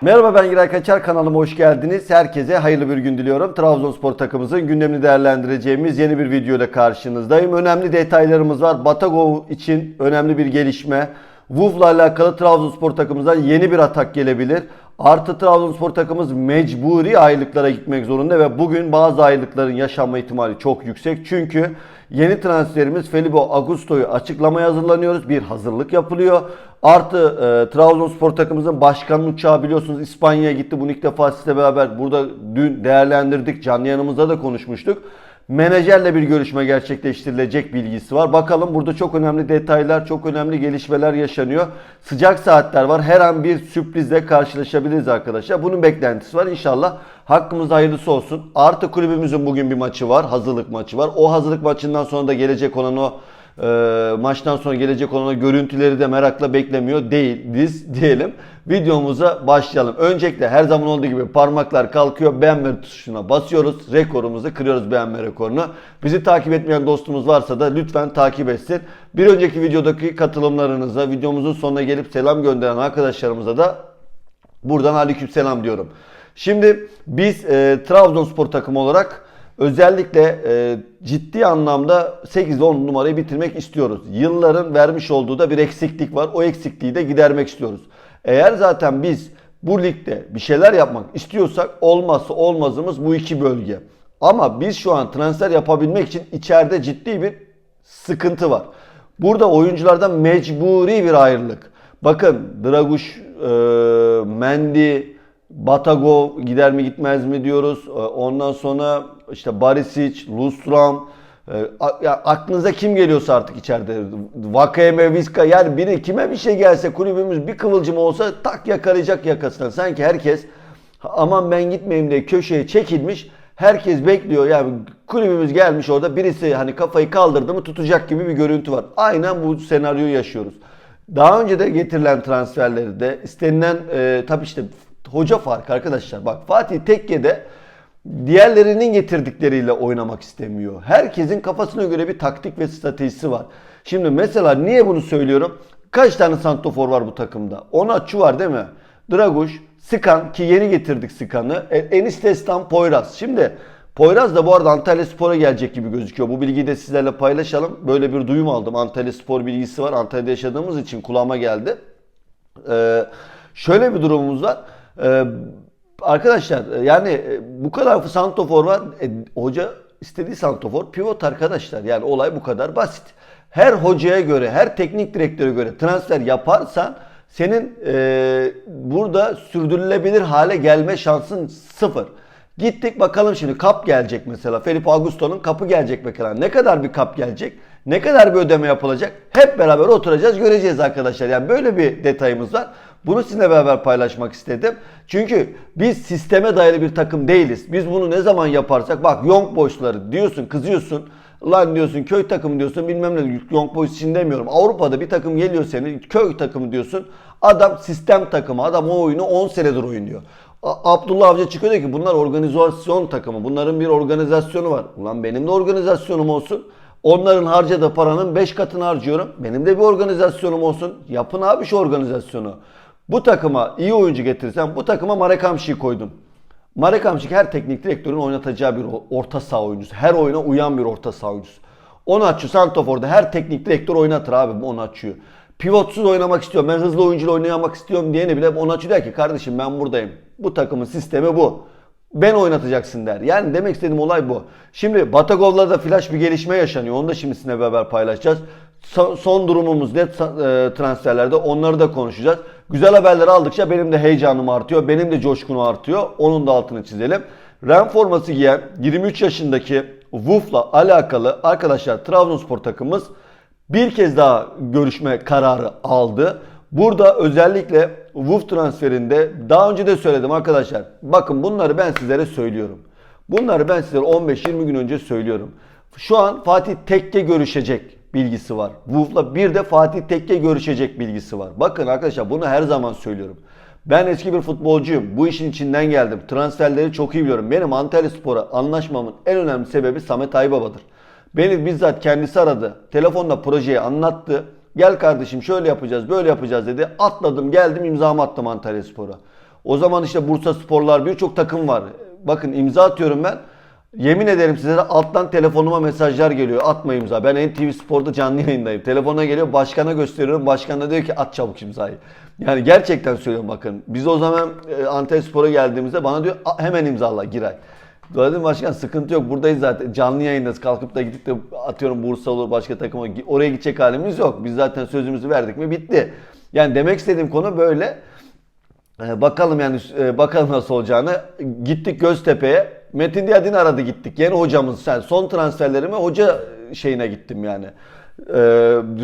Merhaba ben Giray Kaçar kanalıma hoş geldiniz. Herkese hayırlı bir gün diliyorum. Trabzonspor takımımızın gündemini değerlendireceğimiz yeni bir video ile karşınızdayım. Önemli detaylarımız var. Batagov için önemli bir gelişme. Wolf'la alakalı Trabzonspor takımımızdan yeni bir atak gelebilir. Artı Trabzonspor takımımız mecburi aylıklara gitmek zorunda ve bugün bazı aylıkların yaşanma ihtimali çok yüksek. Çünkü yeni transferimiz Felipe Augusto'yu açıklamaya hazırlanıyoruz. Bir hazırlık yapılıyor. Artı e, Trabzonspor takımımızın başkanın uçağı biliyorsunuz İspanya'ya gitti. Bunu ilk defa sizle beraber burada dün değerlendirdik. Canlı yanımızda da konuşmuştuk. Menajerle bir görüşme gerçekleştirilecek bilgisi var. Bakalım burada çok önemli detaylar, çok önemli gelişmeler yaşanıyor. Sıcak saatler var. Her an bir sürprizle karşılaşabiliriz arkadaşlar. Bunun beklentisi var. İnşallah hakkımızda hayırlısı olsun. Artı kulübümüzün bugün bir maçı var. Hazırlık maçı var. O hazırlık maçından sonra da gelecek olan o e, maçtan sonra gelecek olan görüntüleri de merakla beklemiyor değiliz diyelim. Videomuza başlayalım. Öncelikle her zaman olduğu gibi parmaklar kalkıyor. Beğenme tuşuna basıyoruz. Rekorumuzu kırıyoruz beğenme rekorunu. Bizi takip etmeyen dostumuz varsa da lütfen takip etsin. Bir önceki videodaki katılımlarınıza, videomuzun sonuna gelip selam gönderen arkadaşlarımıza da buradan aleykümselam diyorum. Şimdi biz e, Trabzonspor takımı olarak özellikle e, ciddi anlamda 8 10 numarayı bitirmek istiyoruz. Yılların vermiş olduğu da bir eksiklik var. O eksikliği de gidermek istiyoruz. Eğer zaten biz bu ligde bir şeyler yapmak istiyorsak olmazsa olmazımız bu iki bölge. Ama biz şu an transfer yapabilmek için içeride ciddi bir sıkıntı var. Burada oyunculardan mecburi bir ayrılık. Bakın Draguş, e, Mendy, Batagov gider mi gitmez mi diyoruz. E, Ondan sonra işte Barisic, Lustram. e, ya aklınıza kim geliyorsa artık içeride. Vakayeme, Vizca yani biri kime bir şey gelse kulübümüz bir kıvılcım olsa tak yakalayacak yakasından. Sanki herkes aman ben gitmeyeyim diye köşeye çekilmiş. Herkes bekliyor yani kulübümüz gelmiş orada birisi hani kafayı kaldırdı mı tutacak gibi bir görüntü var. Aynen bu senaryoyu yaşıyoruz. Daha önce de getirilen transferleri de istenilen e, tabii işte hoca farkı arkadaşlar. Bak Fatih Tekke'de diğerlerinin getirdikleriyle oynamak istemiyor. Herkesin kafasına göre bir taktik ve stratejisi var. Şimdi mesela niye bunu söylüyorum? Kaç tane santofor var bu takımda? Onaçu var değil mi? Draguş, Sıkan ki yeni getirdik Sıkan'ı. E, Enis Destan, Poyraz. Şimdi Poyraz da bu arada Antalya Spor'a gelecek gibi gözüküyor. Bu bilgiyi de sizlerle paylaşalım. Böyle bir duyum aldım. Antalya Spor bilgisi var. Antalya'da yaşadığımız için kulağıma geldi. Ee, şöyle bir durumumuz var. Ee, arkadaşlar e, yani e, bu kadar santofor var. E, hoca istediği santofor pivot arkadaşlar. Yani olay bu kadar basit. Her hocaya göre, her teknik direktöre göre transfer yaparsan senin e, burada sürdürülebilir hale gelme şansın sıfır. Gittik bakalım şimdi kap gelecek mesela. Felipe Augusto'nun kapı gelecek mesela. Ne kadar bir kap gelecek? Ne kadar bir ödeme yapılacak? Hep beraber oturacağız göreceğiz arkadaşlar. Yani böyle bir detayımız var. Bunu sizinle beraber paylaşmak istedim. Çünkü biz sisteme dayalı bir takım değiliz. Biz bunu ne zaman yaparsak bak Young Boys'ları diyorsun kızıyorsun. Lan diyorsun köy takımı diyorsun bilmem ne Young Boys için demiyorum. Avrupa'da bir takım geliyor senin köy takımı diyorsun. Adam sistem takımı adam o oyunu 10 senedir oynuyor. Abdullah Avcı çıkıyor diyor ki bunlar organizasyon takımı. Bunların bir organizasyonu var. Ulan benim de organizasyonum olsun. Onların harcadığı paranın 5 katını harcıyorum. Benim de bir organizasyonum olsun. Yapın abi şu organizasyonu. Bu takıma iyi oyuncu getirirsen bu takıma Marek Hamşik'i koydum. Marek Hamşik her teknik direktörün oynatacağı bir orta saha oyuncusu. Her oyuna uyan bir orta saha oyuncusu. Onaçu Santofor'da her teknik direktör oynatır abi Onaçu'yu. Pivotsuz oynamak istiyorum. Ben hızlı oyuncuyla oynamak istiyorum diyene bile Onaçu der ki kardeşim ben buradayım. Bu takımın sistemi bu. Ben oynatacaksın der. Yani demek istediğim olay bu. Şimdi Batagov'la da flash bir gelişme yaşanıyor. Onu da şimdi sizinle beraber paylaşacağız. So- son durumumuz net e, transferlerde onları da konuşacağız. Güzel haberleri aldıkça benim de heyecanım artıyor. Benim de coşkunu artıyor. Onun da altını çizelim. Ren forması giyen 23 yaşındaki Wolf'la alakalı arkadaşlar Trabzonspor takımımız bir kez daha görüşme kararı aldı. Burada özellikle Wolf transferinde daha önce de söyledim arkadaşlar. Bakın bunları ben sizlere söylüyorum. Bunları ben sizlere 15-20 gün önce söylüyorum. Şu an Fatih Tekke görüşecek bilgisi var. Wolf'la bir de Fatih Tekke görüşecek bilgisi var. Bakın arkadaşlar bunu her zaman söylüyorum. Ben eski bir futbolcuyum. Bu işin içinden geldim. Transferleri çok iyi biliyorum. Benim Antalya Spor'a anlaşmamın en önemli sebebi Samet Aybaba'dır. Beni bizzat kendisi aradı. Telefonda projeyi anlattı. Gel kardeşim şöyle yapacağız, böyle yapacağız dedi. Atladım, geldim, imzamı attım Antalya Spor'a. O zaman işte Bursa Sporlar birçok takım var. Bakın imza atıyorum ben. Yemin ederim size alttan telefonuma mesajlar geliyor. Atma imza. Ben NTV Spor'da canlı yayındayım. Telefona geliyor. Başkana gösteriyorum. Başkan da diyor ki at çabuk imzayı. Yani gerçekten söylüyorum bakın. Biz o zaman e, Antep Spor'a geldiğimizde bana diyor "A- hemen imzala Giray. Dedim başkan sıkıntı yok buradayız zaten canlı yayındayız kalkıp da gidip de atıyorum Bursa olur başka takıma oraya gidecek halimiz yok. Biz zaten sözümüzü verdik mi bitti. Yani demek istediğim konu böyle. Ee, bakalım yani e, bakalım nasıl olacağını. Gittik Göztepe'ye. Metin Diyadin aradı gittik. Yeni hocamız sen. Son transferlerime hoca şeyine gittim yani. Ee,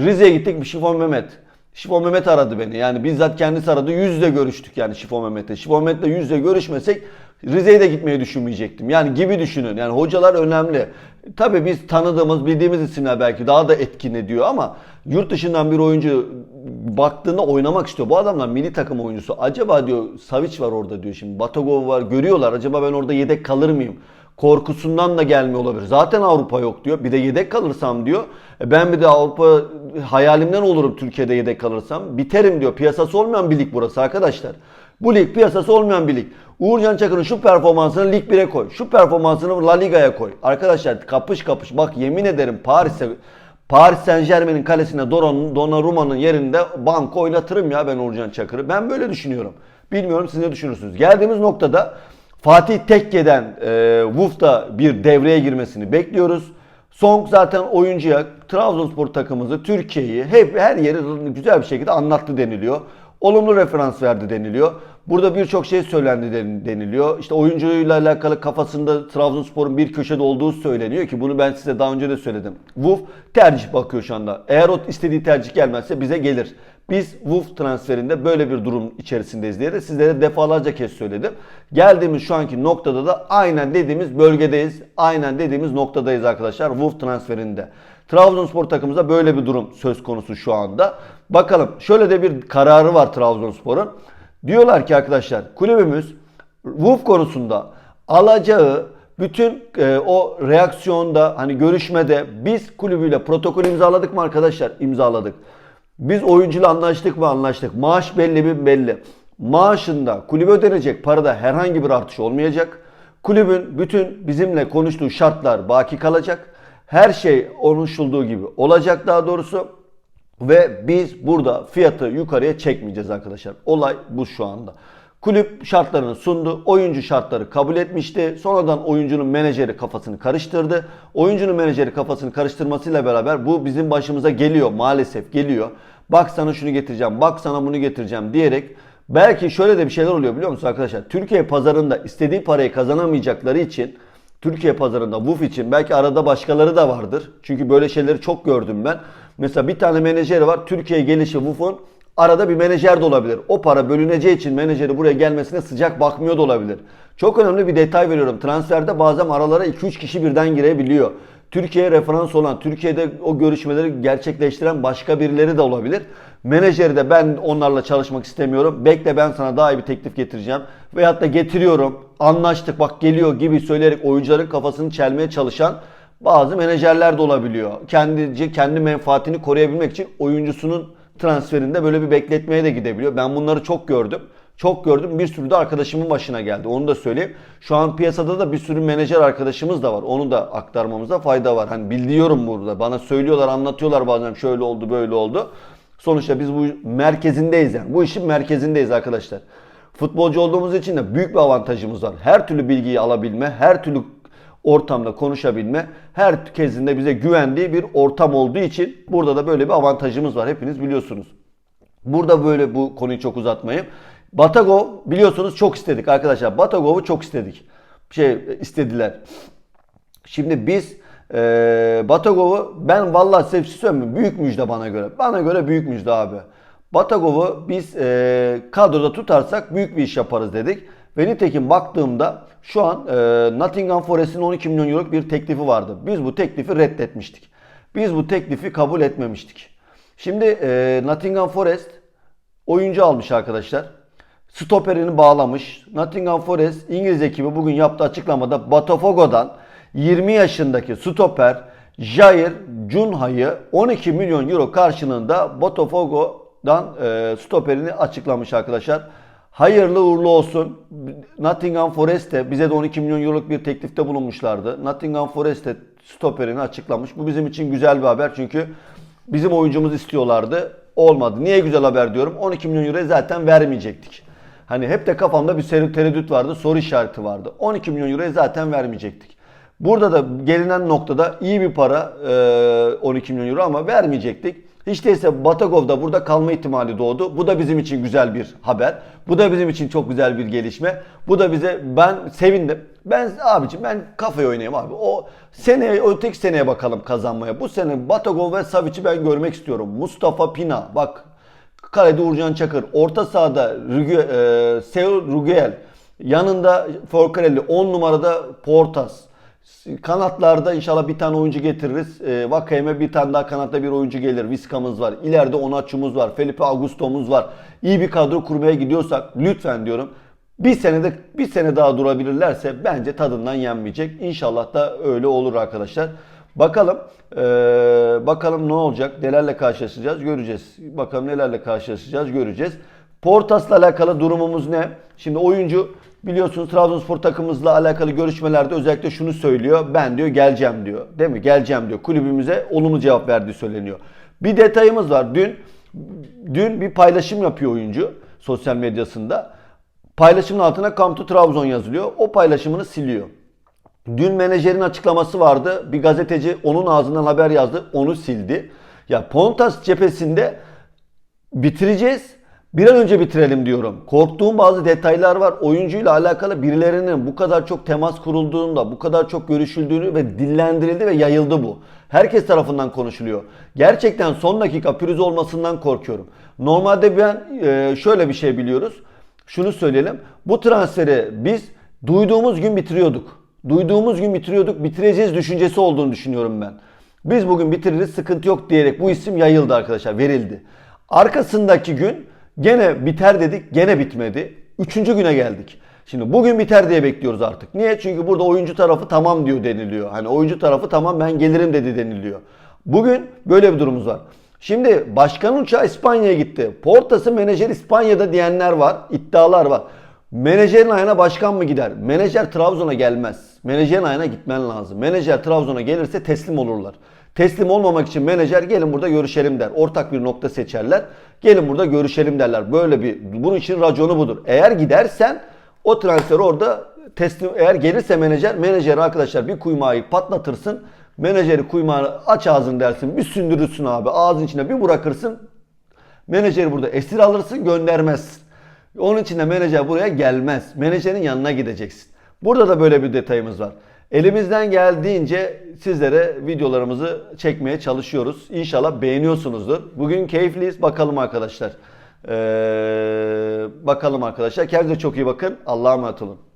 Rize'ye gittik Şifon Mehmet. Şifon Mehmet aradı beni. Yani bizzat kendisi aradı. Yüz yüze görüştük yani Şifon Mehmet'le. Şifon Mehmet'le yüz yüze görüşmesek Rize'ye de gitmeyi düşünmeyecektim. Yani gibi düşünün. Yani hocalar önemli. Tabii biz tanıdığımız, bildiğimiz isimler belki daha da etkin ediyor ama yurt dışından bir oyuncu baktığında oynamak istiyor. Bu adamlar milli takım oyuncusu. Acaba diyor Savic var orada diyor şimdi. Batagov var. Görüyorlar. Acaba ben orada yedek kalır mıyım? Korkusundan da gelmiyor olabilir. Zaten Avrupa yok diyor. Bir de yedek kalırsam diyor. E ben bir de Avrupa hayalimden olurum Türkiye'de yedek kalırsam. Biterim diyor. Piyasası olmayan bir lig burası arkadaşlar. Bu lig piyasası olmayan bir lig. Uğurcan Çakır'ın şu performansını Lig 1'e koy. Şu performansını La Liga'ya koy. Arkadaşlar kapış kapış. Bak yemin ederim Paris'e Paris Saint Germain'in kalesine Donnarumma'nın yerinde banko oynatırım ya ben Uğurcan Çakır'ı. Ben böyle düşünüyorum. Bilmiyorum siz ne düşünürsünüz. Geldiğimiz noktada Fatih Tekke'den e, Wolf'ta bir devreye girmesini bekliyoruz. Song zaten oyuncuya Trabzonspor takımımızı, Türkiye'yi hep her yeri güzel bir şekilde anlattı deniliyor. Olumlu referans verdi deniliyor. Burada birçok şey söylendi den- deniliyor. İşte oyuncuyla alakalı kafasında Trabzonspor'un bir köşede olduğu söyleniyor ki bunu ben size daha önce de söyledim. Wolf tercih bakıyor şu anda. Eğer o istediği tercih gelmezse bize gelir. Biz Wolf transferinde böyle bir durum içerisindeyiz diye de sizlere defalarca kez söyledim. Geldiğimiz şu anki noktada da aynen dediğimiz bölgedeyiz. Aynen dediğimiz noktadayız arkadaşlar Wolf transferinde. Trabzonspor takımımızda böyle bir durum söz konusu şu anda. Bakalım şöyle de bir kararı var Trabzonspor'un. Diyorlar ki arkadaşlar kulübümüz Wolf konusunda alacağı bütün e, o reaksiyonda hani görüşmede biz kulübüyle protokol imzaladık mı arkadaşlar? İmzaladık. Biz oyuncuyla anlaştık mı? Anlaştık. Maaş belli mi? Belli. Maaşında kulübe ödenecek parada herhangi bir artış olmayacak. Kulübün bütün bizimle konuştuğu şartlar baki kalacak. Her şey konuşulduğu gibi olacak daha doğrusu. Ve biz burada fiyatı yukarıya çekmeyeceğiz arkadaşlar. Olay bu şu anda. Kulüp şartlarını sundu. Oyuncu şartları kabul etmişti. Sonradan oyuncunun menajeri kafasını karıştırdı. Oyuncunun menajeri kafasını karıştırmasıyla beraber bu bizim başımıza geliyor. Maalesef geliyor. Bak sana şunu getireceğim, bak sana bunu getireceğim diyerek belki şöyle de bir şeyler oluyor biliyor musunuz arkadaşlar? Türkiye pazarında istediği parayı kazanamayacakları için Türkiye pazarında WUF için belki arada başkaları da vardır. Çünkü böyle şeyleri çok gördüm ben. Mesela bir tane menajeri var. Türkiye'ye gelişi WUF'un arada bir menajer de olabilir. O para bölüneceği için menajeri buraya gelmesine sıcak bakmıyor da olabilir. Çok önemli bir detay veriyorum. Transferde bazen aralara 2-3 kişi birden girebiliyor. Türkiye'ye referans olan, Türkiye'de o görüşmeleri gerçekleştiren başka birileri de olabilir. Menajeri de ben onlarla çalışmak istemiyorum. Bekle ben sana daha iyi bir teklif getireceğim. Veyahut da getiriyorum. Anlaştık bak geliyor gibi söyleyerek oyuncuların kafasını çelmeye çalışan bazı menajerler de olabiliyor. Kendi, kendi menfaatini koruyabilmek için oyuncusunun transferinde böyle bir bekletmeye de gidebiliyor. Ben bunları çok gördüm. Çok gördüm. Bir sürü de arkadaşımın başına geldi. Onu da söyleyeyim. Şu an piyasada da bir sürü menajer arkadaşımız da var. Onu da aktarmamıza fayda var. Hani biliyorum burada. Bana söylüyorlar, anlatıyorlar bazen şöyle oldu, böyle oldu. Sonuçta biz bu merkezindeyiz yani. Bu işin merkezindeyiz arkadaşlar. Futbolcu olduğumuz için de büyük bir avantajımız var. Her türlü bilgiyi alabilme, her türlü ortamda konuşabilme, herkesin de bize güvendiği bir ortam olduğu için burada da böyle bir avantajımız var. Hepiniz biliyorsunuz. Burada böyle bu konuyu çok uzatmayayım. Batagov biliyorsunuz çok istedik arkadaşlar. Batagov'u çok istedik. Şey istediler. Şimdi biz e, Batagov'u ben vallahi size bir şey? Büyük müjde bana göre. Bana göre büyük müjde abi. Batagov'u biz e, kadroda tutarsak büyük bir iş yaparız dedik. Ve nitekim baktığımda şu an e, Nottingham Forest'in 12 milyon euroluk bir teklifi vardı. Biz bu teklifi reddetmiştik. Biz bu teklifi kabul etmemiştik. Şimdi e, Nottingham Forest oyuncu almış arkadaşlar. Stoperini bağlamış. Nottingham Forest İngiliz ekibi bugün yaptığı açıklamada Botafogo'dan 20 yaşındaki stoper Jair Cunha'yı 12 milyon euro karşılığında Botafogo'dan e, stoperini açıklamış arkadaşlar. Hayırlı uğurlu olsun. Nottingham Forest'te bize de 12 milyon euroluk bir teklifte bulunmuşlardı. Nottingham Forest'te stoperini açıklamış. Bu bizim için güzel bir haber çünkü bizim oyuncumuz istiyorlardı. Olmadı. Niye güzel haber diyorum? 12 milyon euro zaten vermeyecektik. Hani hep de kafamda bir tereddüt vardı, soru işareti vardı. 12 milyon euroyu zaten vermeyecektik. Burada da gelinen noktada iyi bir para e, 12 milyon euro ama vermeyecektik. Hiç değilse Batagov'da burada kalma ihtimali doğdu. Bu da bizim için güzel bir haber. Bu da bizim için çok güzel bir gelişme. Bu da bize ben sevindim. Ben abicim ben kafaya oynayayım abi. O seneye öteki seneye bakalım kazanmaya. Bu sene Batagov ve Savic'i ben görmek istiyorum. Mustafa Pina bak Kalede Uğurcan Çakır. Orta sahada Rüge, e, Seo Rugel. Yanında Forcarelli. 10 numarada Portas. Kanatlarda inşallah bir tane oyuncu getiririz. E, Vakayeme bir tane daha kanatta bir oyuncu gelir. Viska'mız var. İleride Onaçu'muz var. Felipe Augusto'muz var. İyi bir kadro kurmaya gidiyorsak lütfen diyorum. Bir senede bir sene daha durabilirlerse bence tadından yenmeyecek. İnşallah da öyle olur arkadaşlar. Bakalım eee, bakalım ne olacak? Nelerle karşılaşacağız göreceğiz. Bakalım nelerle karşılaşacağız göreceğiz. Portas'la alakalı durumumuz ne? Şimdi oyuncu biliyorsunuz Trabzonspor takımımızla alakalı görüşmelerde özellikle şunu söylüyor. Ben diyor geleceğim diyor. Değil mi? Geleceğim diyor. Kulübümüze olumlu cevap verdiği söyleniyor. Bir detayımız var. Dün dün bir paylaşım yapıyor oyuncu sosyal medyasında. Paylaşımın altına Come Trabzon yazılıyor. O paylaşımını siliyor. Dün menajerin açıklaması vardı. Bir gazeteci onun ağzından haber yazdı. Onu sildi. Ya Pontas cephesinde bitireceğiz. Bir an önce bitirelim diyorum. Korktuğum bazı detaylar var. Oyuncuyla alakalı birilerinin bu kadar çok temas kurulduğunda, bu kadar çok görüşüldüğünü ve dillendirildi ve yayıldı bu. Herkes tarafından konuşuluyor. Gerçekten son dakika pürüz olmasından korkuyorum. Normalde ben e, şöyle bir şey biliyoruz. Şunu söyleyelim. Bu transferi biz duyduğumuz gün bitiriyorduk. Duyduğumuz gün bitiriyorduk. Bitireceğiz düşüncesi olduğunu düşünüyorum ben. Biz bugün bitiririz sıkıntı yok diyerek bu isim yayıldı arkadaşlar verildi. Arkasındaki gün gene biter dedik gene bitmedi. Üçüncü güne geldik. Şimdi bugün biter diye bekliyoruz artık. Niye? Çünkü burada oyuncu tarafı tamam diyor deniliyor. Hani oyuncu tarafı tamam ben gelirim dedi deniliyor. Bugün böyle bir durumumuz var. Şimdi başkan uçağı İspanya'ya gitti. Portas'ın menajer İspanya'da diyenler var. iddialar var. Menajerin ayağına başkan mı gider? Menajer Trabzon'a gelmez. Menajerin ayağına gitmen lazım. Menajer Trabzon'a gelirse teslim olurlar. Teslim olmamak için menajer gelin burada görüşelim der. Ortak bir nokta seçerler. Gelin burada görüşelim derler. Böyle bir bunun için raconu budur. Eğer gidersen o transfer orada teslim eğer gelirse menajer menajer arkadaşlar bir kuymağı patlatırsın. Menajeri kuymağını aç ağzını dersin. Bir sündürürsün abi. Ağzın içine bir bırakırsın. Menajeri burada esir alırsın göndermezsin. Onun için de menajer buraya gelmez. Menajerin yanına gideceksin. Burada da böyle bir detayımız var. Elimizden geldiğince sizlere videolarımızı çekmeye çalışıyoruz. İnşallah beğeniyorsunuzdur. Bugün keyifliyiz. Bakalım arkadaşlar. Ee, bakalım arkadaşlar. Kendinize çok iyi bakın. Allah'a emanet olun.